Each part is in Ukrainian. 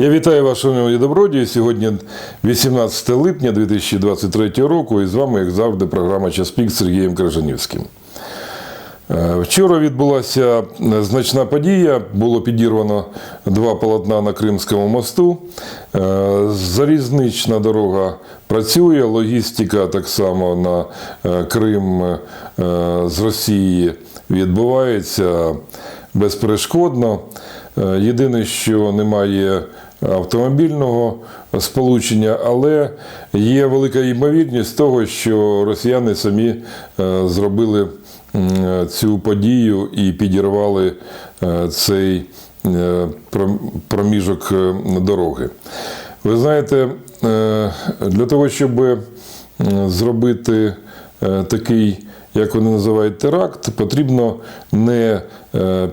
Я вітаю вас, шановні добродії. Сьогодні 18 липня 2023 року і з вами, як завжди, програма «Час пік» з Сергієм Крижанівським. Е, Вчора відбулася значна подія. Було підірвано два полотна на Кримському мосту. Е, Залізнична дорога працює, логістика так само на е, Крим е, з Росії відбувається безперешкодно. Е, Єдине, що немає автомобільного сполучення, але є велика ймовірність того, що росіяни самі е, зробили цю подію і підірвали е, цей е, проміжок дороги. Ви знаєте, для того, щоб зробити такий, як вони називають, теракт, потрібно не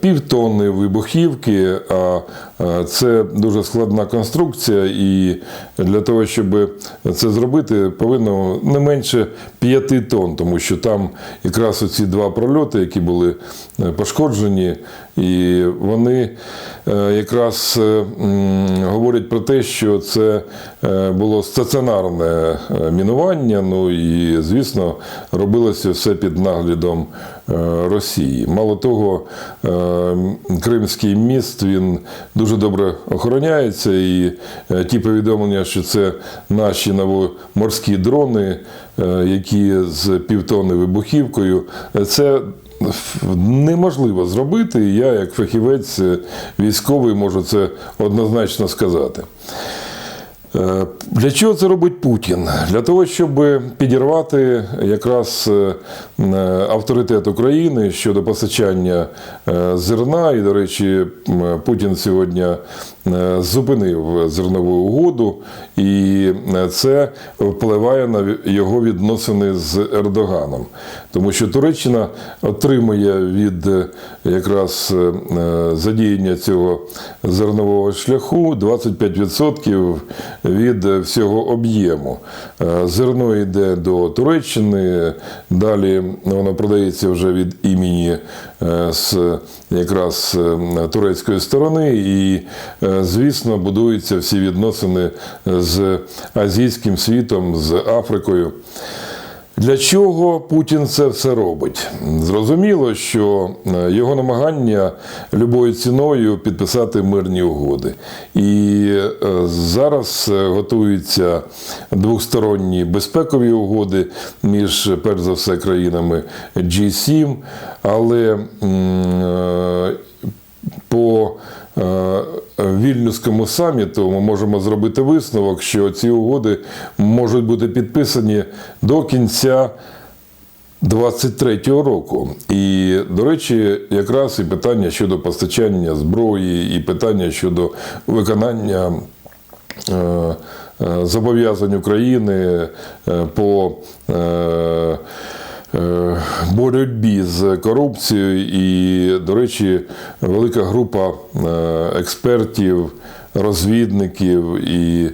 півтонни вибухівки, а е, це дуже складна конструкція, і для того, щоб це зробити, повинно не менше 5 тонн, тому що там якраз оці два прольоти, які були е, пошкоджені, і вони е, якраз е, говорять про те, що це е, було стаціонарне е, мінування. Ну і звісно, робилося все під наглядом е, Росії. Мало того, е, Кримський міст він дуже добре охороняється, і е, ті повідомлення, що це наші новоморські дрони, е, які з півтонни вибухівкою, е, це неможливо зробити. Я, як фахівець е, військовий, можу це однозначно сказати. Е, Для чого це робить Путін? Для того, щоб підірвати якраз е, авторитет України щодо постачання е, зерна. І, до речі, Путін сьогодні зупинив зернову угоду, і е, це впливає на його відносини з Ердоганом. Тому що Туреччина отримує від е, якраз е, задіяння цього зернового шляху 25% від е, всього об'єму. Е, Зерно йде до Туреччини, далі воно продається вже від імені е, з якраз е, турецької сторони, і, е, звісно, будуються всі відносини з азійським світом, з Африкою. Для чого Путін це все робить? Зрозуміло, що е, його намагання любою ціною підписати мирні угоди. І е, зараз е, готуються двосторонні безпекові угоди між, перш за все, країнами G7, але по Вільнюському саміту ми можемо зробити висновок, що ці угоди можуть бути підписані до кінця 23-го року. І, до речі, якраз і питання щодо постачання зброї, і питання щодо виконання е, е, зобов'язань України е, по е, е, боротьбі з корупцією. І, до речі, велика група е, експертів, розвідників і е,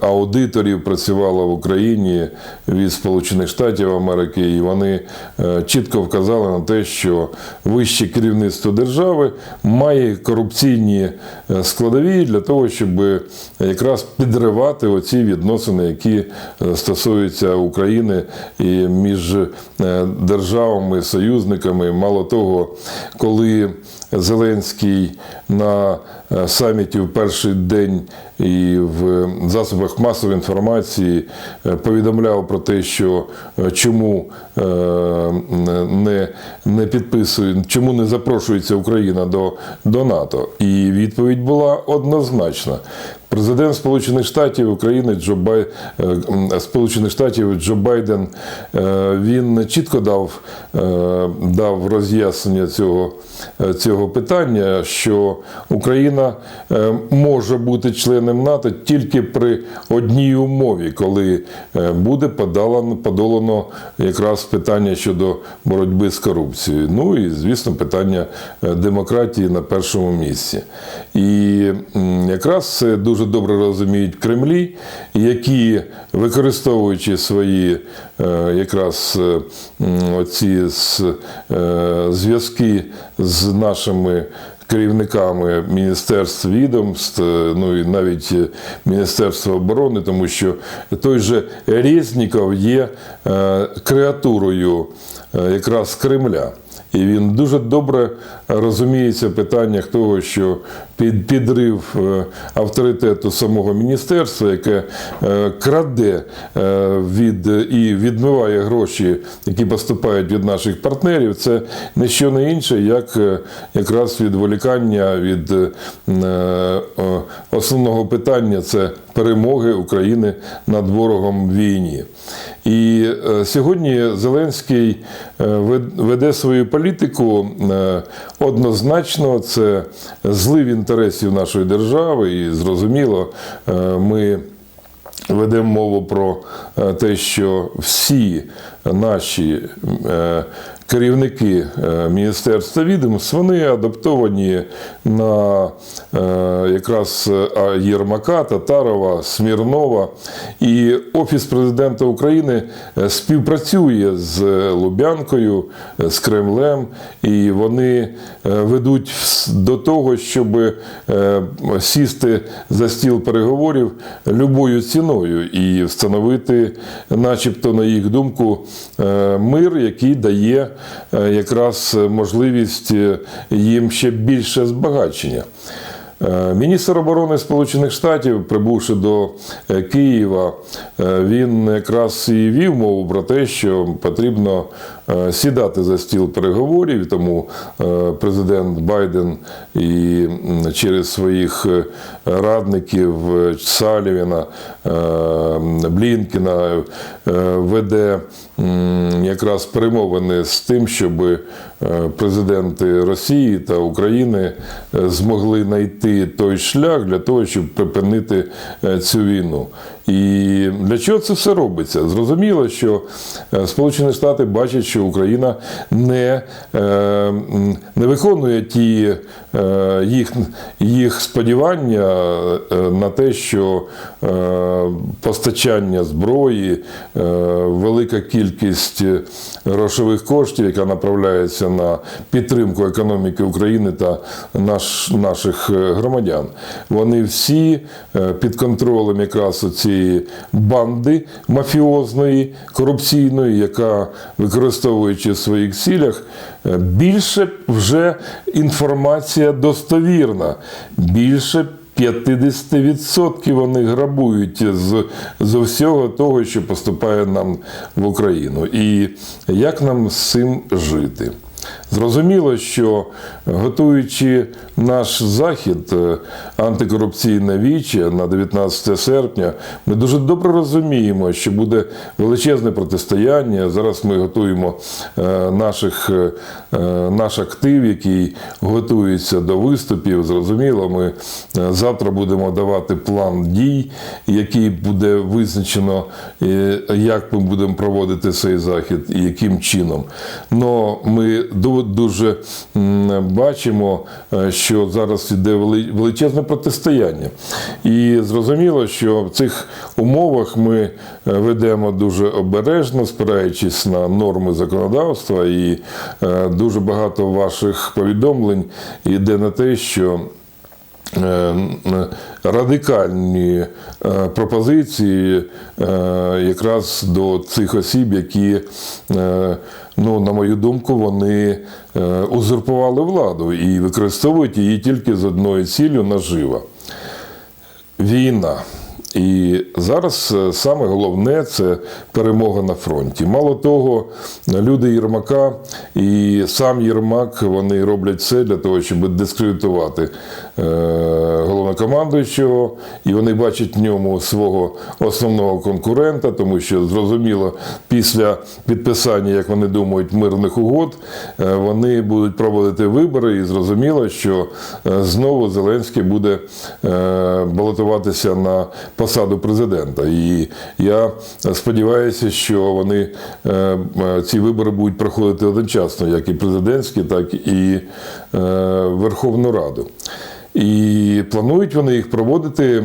аудиторів працювала в Україні від Сполучених Штатів Америки, і вони е, чітко вказали на те, що вище керівництво держави має корупційні е, складові для того, щоб якраз підривати оці відносини, які е, стосуються України і між е, державами, союзниками. Мало того, коли Зеленський на е, саміті в перший день і в засобах масової інформації е, повідомляв про те, що е, чому е, не, не підписує, чому не запрошується Україна до, до НАТО. І відповідь була однозначна. Президент Сполучених Штатів України Джо Бай... е, Сполучених Штатів Джо Байден е, він чітко дав, е, дав роз'яснення цього, цього питання, що Україна може бути членом НАТО тільки при одній умові, коли буде подолано, подолано якраз питання щодо боротьби з корупцією. Ну і звісно, питання демократії на першому місці. І якраз це дуже добре розуміють Кремлі, які використовуючи свої е, якраз е, оці е, зв'язки з нашими керівниками міністерств відомств, ну і навіть Міністерства оборони, тому що той же Резніков є креатурою якраз Кремля. І він дуже добре розуміється в питаннях того, що під підрив е, авторитету самого міністерства, яке е, краде е, від і відмиває гроші, які поступають від наших партнерів, це не що не інше, як якраз відволікання від основного питання це перемоги України над ворогом в війні. І сьогодні Зеленський веде свою політику е, однозначно, це злив інтересів нашої держави, і зрозуміло, е, ми. Ведемо мову про е, те, що всі наші керівники е, міністерства відомств вони адаптовані на е, якраз е, Єрмака, Татарова, Смірнова. І Офіс президента України співпрацює з Лубянкою, з Кремлем, і вони ведуть до того, щоб сісти за стіл переговорів любою ціною і встановити, начебто, на їх думку, мир, який дає якраз можливість е, їм ще більше збагачення. Е, Міністр оборони Сполучених Штатів, прибувши до е, Києва, е, він якраз і вів мову про те, що потрібно е, сідати за стіл переговорів. Тому е, президент Байден і через своїх е, радників е, Салівіна, е, Блінкіна е, веде якраз перемовини з тим, щоб е, президенти Росії та України е, змогли знайти той шлях для того, щоб припинити е, цю війну. І для чого це все робиться? Зрозуміло, що е, Сполучені Штати бачать, що Україна не, е, не виконує ті їх, їх сподівання е, на те, що е, постачання зброї, е, велика кількість грошових коштів, яка направляється на підтримку економіки України та наш, наших е, громадян, вони всі е, під контролем якраз цієї банди мафіозної, корупційної, яка використовуючи в своїх цілях, е, більше вже інформація достовірна, більше 50% вони грабують з, з всього того, що поступає нам в Україну. І як нам з цим жити? Зрозуміло, що готуючи наш захід е, антикорупційне віче на 19 серпня, ми дуже добре розуміємо, що буде величезне протистояння. Зараз ми готуємо е, наших, е, наш актив, який готується до виступів. Зрозуміло, ми завтра будемо давати план дій, який буде визначено, як ми будемо проводити цей захід і яким чином. Но ми дуже бачимо, е, що зараз йде величезне протистояння. І зрозуміло, що в цих умовах ми е, ведемо дуже обережно, спираючись на норми законодавства, і е, дуже багато ваших повідомлень йде на те, що е, радикальні пропозиції якраз до цих осіб, які, ну, на мою думку, вони е, узурпували владу і використовують її тільки з одною ціллю нажива. Війна. І зараз е, саме головне це перемога на фронті. Мало того, люди Єрмака і сам Єрмак вони роблять все для того, щоб дискредитувати е, головнокомандуючого, і вони бачать в ньому свого основного конкурента, тому що зрозуміло, після підписання, як вони думають, мирних угод, е, вони будуть проводити вибори, і зрозуміло, що знову Зеленський буде балотуватися на посаду президента. І я сподіваюся, що вони е, е, ці вибори будуть проходити одночасно, як і президентські, так і е, Верховну Раду. І планують вони їх проводити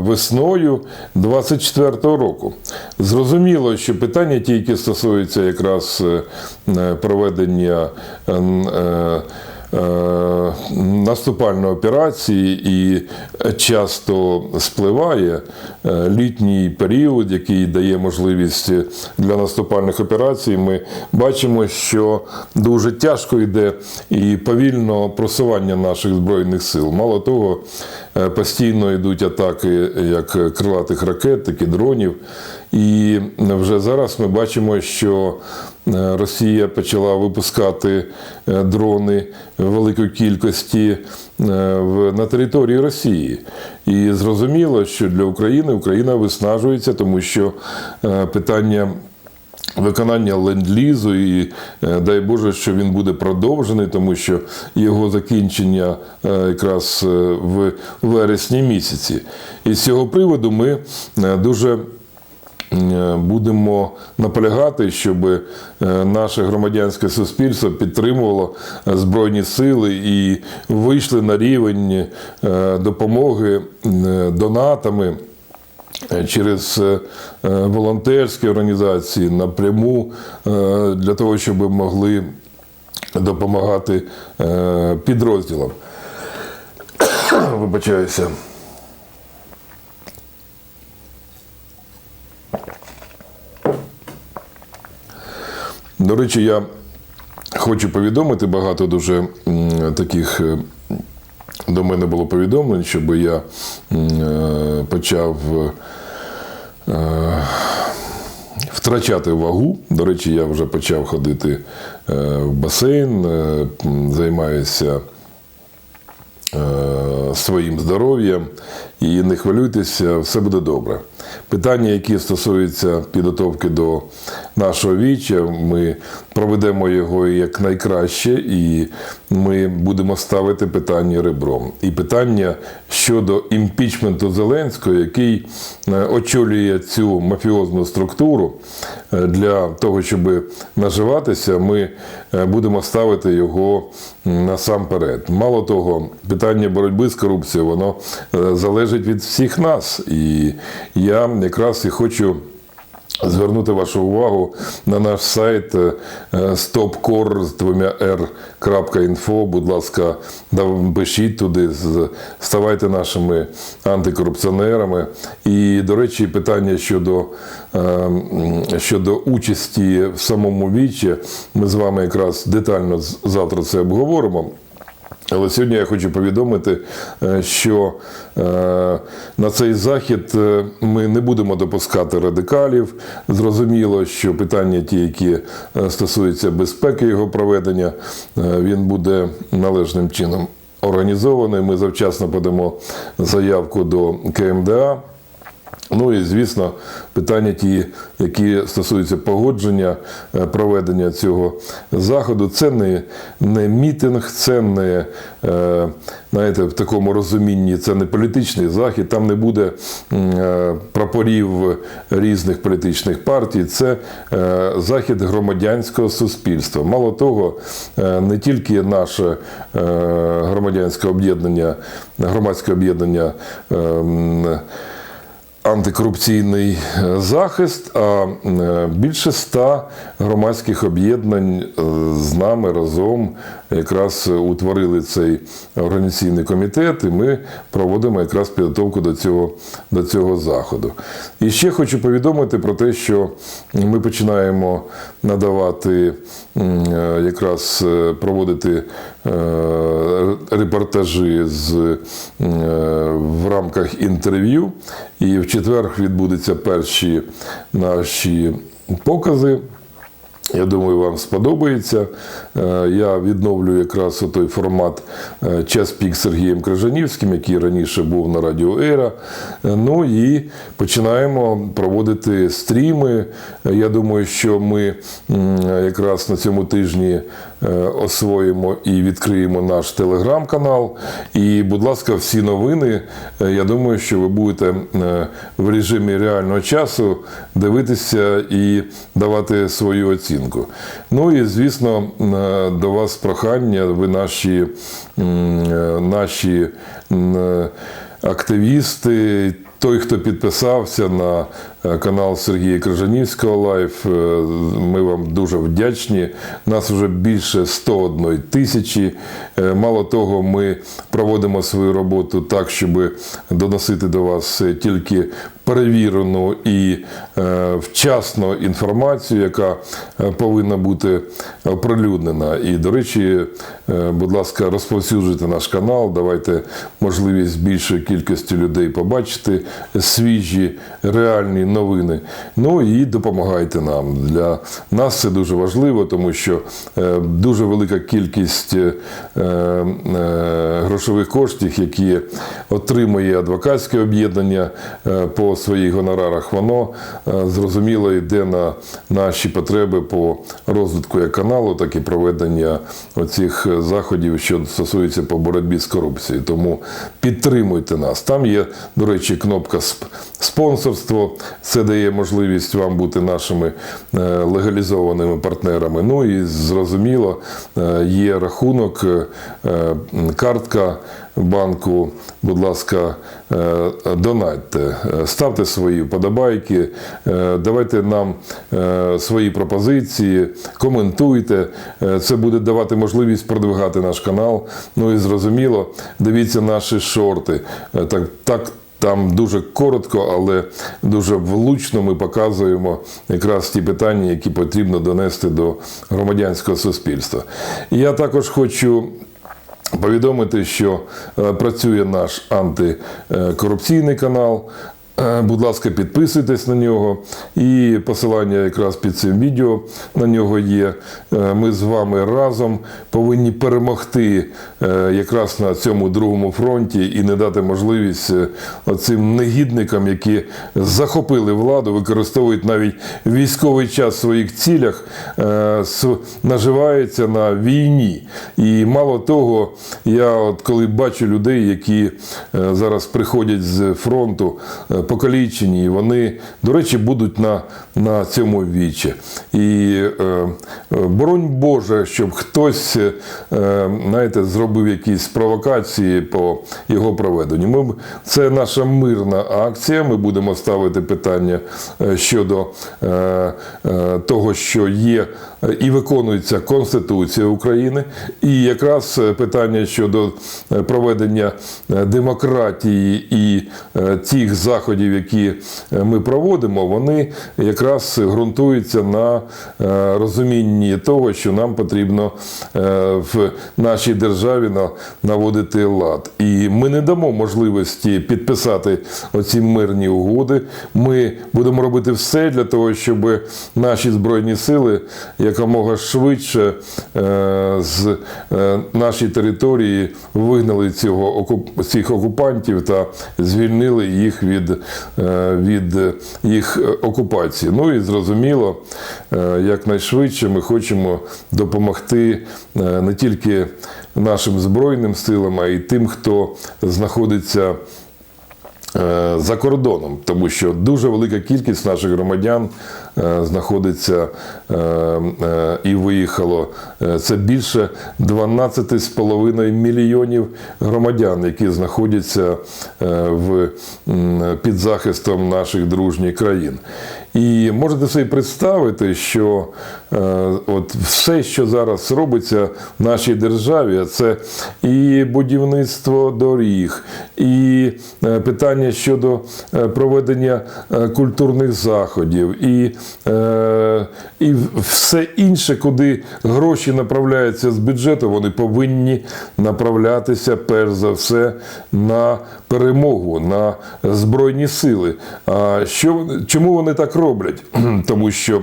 весною 24-го року. Зрозуміло, що питання ті, які стосуються якраз проведення наступальної операції і часто спливає е, літній період, який дає можливість для наступальних операцій. Ми бачимо, що дуже тяжко йде і повільно просування наших збройних сил. Мало того, е, постійно йдуть атаки як крилатих ракет, так і дронів. І вже зараз ми бачимо, що е, Росія почала випускати е, дрони великої кількості е, на території Росії. І зрозуміло, що для України Україна виснажується, тому що питання. Виконання ленд-лізу і дай Боже, що він буде продовжений, тому що його закінчення якраз в вересні місяці. І з цього приводу ми дуже будемо наполягати, щоб е, наше громадянське суспільство підтримувало е, збройні сили і вийшли на рівень е, допомоги е, донатами. е, Через е, е, волонтерські організації напряму е, для того, щоб могли допомагати е, підрозділам. Вибачаюся. До речі, я хочу повідомити багато дуже таких е, до мене було повідомлень, щоб я е, почав е, втрачати вагу. До речі, я вже почав ходити в басейн, займаюся своїм здоров'ям і не хвилюйтеся, все буде добре. Питання, які стосуються підготовки до нашого віча, ми проведемо його як найкраще, і ми будемо ставити питання ребром. І питання щодо імпічменту Зеленського, який е, очолює цю мафіозну структуру е, для того, щоб наживатися, ми е, будемо ставити його насамперед. Мало того, питання боротьби з корупцією, воно е, залежить від всіх нас. І я якраз і хочу. Звернути вашу увагу на наш сайт е, stopcore з двома r.info. Будь ласка, пишіть туди, ставайте нашими антикорупціонерами. І, до речі, питання щодо, е, щодо участі в самому вічі, ми з вами якраз детально завтра це обговоримо. Але сьогодні я хочу повідомити, е, що е, на цей захід е, ми не будемо допускати радикалів. Зрозуміло, що питання ті, які стосуються безпеки його проведення, він буде належним чином організований. Ми завчасно подамо заявку до КМДА. Ну і звісно, питання ті, які стосуються погодження е, проведення цього заходу, це не, не мітинг, це не е, знаєте, в такому розумінні, це не політичний захід, там не буде е, прапорів різних політичних партій. Це захід громадянського суспільства. Мало того, не тільки наше громадянське об'єднання, громадське об'єднання. е, м, антикорупційний е, захист, а е, більше ста громадських об'єднань е, з нами разом якраз утворили цей організаційний комітет, і ми проводимо якраз підготовку до цього, до цього заходу. І ще хочу повідомити про те, що ми починаємо надавати якраз проводити репортажі з, е, в рамках інтерв'ю. І в четвер відбудуться перші наші покази. Я думаю, вам сподобається. Е, Я відновлю якраз той формат е, час пік Сергієм Крижанівським, який раніше був на Радіо Ера. Е, Ну і починаємо проводити стріми. Я думаю, що ми якраз на цьому тижні освоїмо і відкриємо наш телеграм-канал. І, будь ласка, всі новини. Я думаю, що ви будете в режимі реального часу дивитися і давати свою оцінку. Відпочинку. Ну і звісно, е, до вас прохання. Ви наші, е, наші е, активісти. Той, хто підписався на канал Сергія Крижанівського Лайф, ми вам дуже вдячні. Нас вже більше 101 тисячі. Мало того, ми проводимо свою роботу так, щоб доносити до вас тільки перевірену і е, вчасну інформацію, яка е, повинна бути оприлюднена. І, до речі, е, будь ласка, розповсюджуйте наш канал, давайте можливість більшої кількості людей побачити свіжі, реальні новини. Ну і допомагайте нам. Для нас це дуже важливо, тому що дуже велика кількість грошових коштів, які отримує адвокатське об'єднання е, по своїх гонорарах, воно е, зрозуміло йде на наші потреби по розвитку як каналу, так і проведення оцих заходів, що стосується по боротьбі з корупцією. Тому підтримуйте нас. Там є, до речі, кнопка «Сп- спонсорство. Це дає можливість вам бути нашими е, легалізованими партнерами. Ну і зрозуміло, е, є рахунок, е, е, картка банку. Будь ласка, е, донатьте, Е, ставте свої вподобайки, е, давайте нам свої пропозиції, коментуйте. Це буде давати можливість продвигати наш канал. Ну і зрозуміло, дивіться наші шорти. Так, так там дуже коротко, але дуже влучно ми показуємо якраз ті питання, які потрібно донести до громадянського суспільства. Я також хочу. Повідомити, що е, працює наш антикорупційний канал. Е, Будь ласка, підписуйтесь на нього. І посилання якраз під цим відео на нього є. Е, Ми з вами разом повинні перемогти е, якраз на цьому другому фронті і не дати можливість оцим негідникам, які захопили владу, використовують навіть військовий час в своїх цілях, наживаються на війні. І мало того, я от коли бачу людей, які зараз приходять з фронту, покалічені, і вони, до речі, будуть на, на цьому вічі. І е, е, боронь Боже, щоб хтось е, знаєте, зробив якісь провокації по його проведенню. Ми, це наша мирна акція. Ми будемо ставити питання е, щодо е, е, того, що є і виконується Конституція України, і якраз е, питання щодо проведення демократії і е, тих заходів, які е, ми проводимо, вони якраз ґрунтуються на е, розумінні того, що нам потрібно е, в нашій державі на- наводити лад. І ми не дамо можливості підписати оці мирні угоди. Ми будемо робити все для того, щоб наші збройні сили якомога швидше з нашої території вигнали цього цих окупантів та звільнили їх від, від їх окупації. Ну і зрозуміло, е, якнайшвидше ми хочемо допомогти е, не тільки нашим збройним силам, а й тим, хто знаходиться е, за кордоном, тому що дуже велика кількість наших громадян е, знаходиться е, е, і виїхало. Е, Це більше 12,5 мільйонів громадян, які знаходяться е, в, під захистом наших дружніх країн. І можете собі представити, що е, от все, що зараз робиться в нашій державі, це і будівництво доріг, і е, питання щодо е, проведення е, культурних заходів, і, е, і все інше, куди гроші направляються з бюджету, вони повинні направлятися перш за все на перемогу, на збройні сили. А що чому вони так роблять? Тому що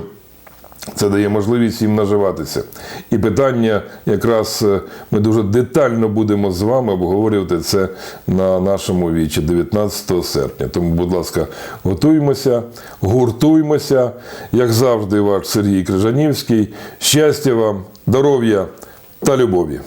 це дає можливість їм наживатися. І питання, якраз е, ми дуже детально будемо з вами обговорювати це на нашому вічі 19 серпня. Тому, будь ласка, готуємося, гуртуймося. Як завжди, ваш Сергій Крижанівський. Щастя вам, здоров'я та любові.